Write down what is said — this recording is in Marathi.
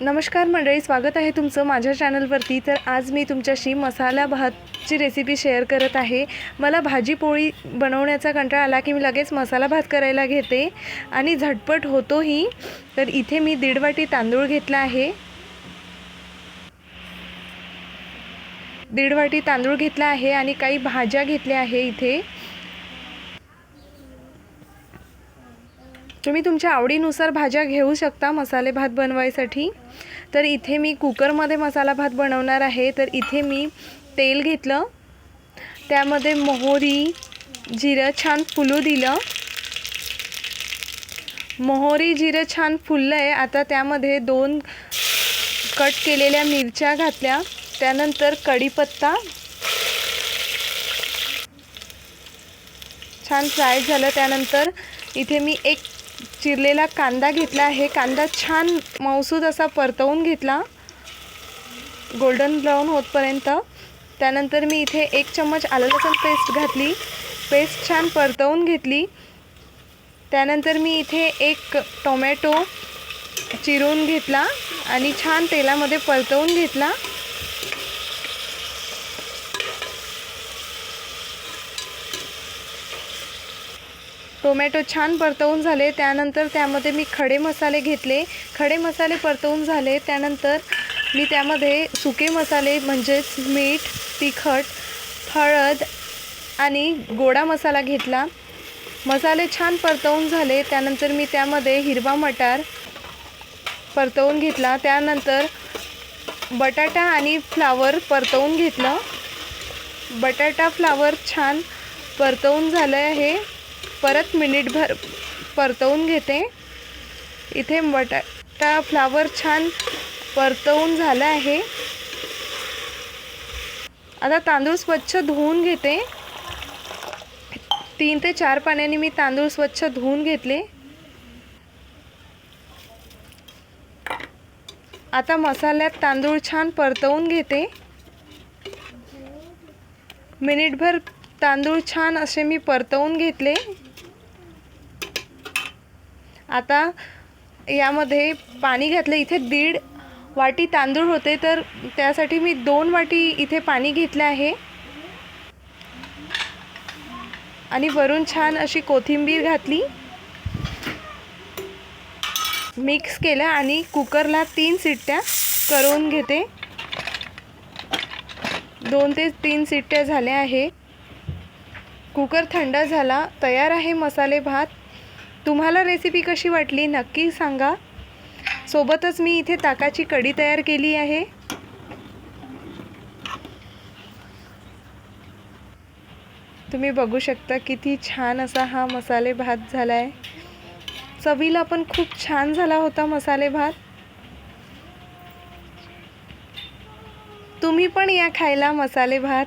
नमस्कार मंडळी स्वागत आहे तुमचं माझ्या चॅनलवरती. तर आज मी तुमच्याशी मसाला भातची रेसिपी शेअर करत आहे. मला भाजी पोळी बनवण्याचा कंटाळा आला की मी लगेच मसाला भात करायला घेते आणि झटपट होतोही. तर इथे मी दीड वाटी तांदूळ घेतला आहे. दीड वाटी तांदूळ घेतला आहे आणि काही भाज्या घेतल्या आहे इथे. तुम्ही तुमच्या आवडीनुसार भाज्या घेऊ शकता मसाले भात बनवायसाठी. तर इथे मी कुकरमध्ये मसाला भात बनवणार आहे. तर इथे मी तेल घेतलं. त्यामध्ये मोहरी जिरं छान फुलू दिलं. मोहरी जिरं छान फुललं आहे आता त्यामध्ये दोन कट केलेल्या मिरच्या घातल्या. त्यानंतर कढीपत्ता. छान फ्राय झालं. त्यानंतर इथे मी एक चिरलेला कांदा घेतला आहे. कांदा छान मौसूद असा परतवून घेतला. गोल्डन ब्राऊन होतपर्यंत. त्यानंतर मी इथे एक चम्मच आलं लसूण पेस्ट घातली. पेस्ट छान परतवून घेतली. त्यानंतर मी इथे एक टोमॅटो चिरून घेतला आणि छान तेलामध्ये परतवून घेतला. टोमॅटो छान परतवून झाले. त्यानंतर त्यामध्ये मी खडे मसाले घेतले. खडे मसाले परतवून झाले. त्यानंतर मी त्यामध्ये सुके मसाले म्हणजेच मीठ तिखट हळद आणि गोडा मसाला घेतला. मसाले छान परतवून झाले. त्यानंतर मी त्यामध्ये हिरवा मटार परतवून घेतला. त्यानंतर बटाटा आणि फ्लावर परतवून घेतलं. बटाटा फ्लावर छान परतवून झालं आहे. परत मिनिटभर परतवून घेते. इथे बटाटा फ्लावर छान परतवून झालं आहे. आता तांदूळ स्वच्छ धुवून घेते. तीन ते चार पाण्याने मी तांदूळ स्वच्छ धुवून घेतले. आता मसाल्यात तांदूळ छान परतवून घेते. मिनिटभर तांदूळ छान असे मी परतवून घेतले. आता यामध्ये पाणी घातलं. इथे दीड वाटी तांदूळ होते तर त्यासाठी मी दोन वाटी इथे पाणी घेतलं आहे. आणि वरून छान अशी कोथिंबीर घातली. मिक्स केलं आणि कुकरला तीन सिट्ट्या करून घेते. दोन ते तीन सिट्ट्या झाल्या आहे. कुकर थंड झाला तयार आहे मसाले भात. तुम्हाला रेसिपी कशी वाटली नक्की सांगा. सोबतच मी इथे ताकाची कढी तयार केली आहे. तुम्ही बघू शकता किती छान असा हा मसाले भात झाला आहे चवीला पण खूप छान झाला होता मसाले भात. तुम्ही पण या खायला मसाले भात.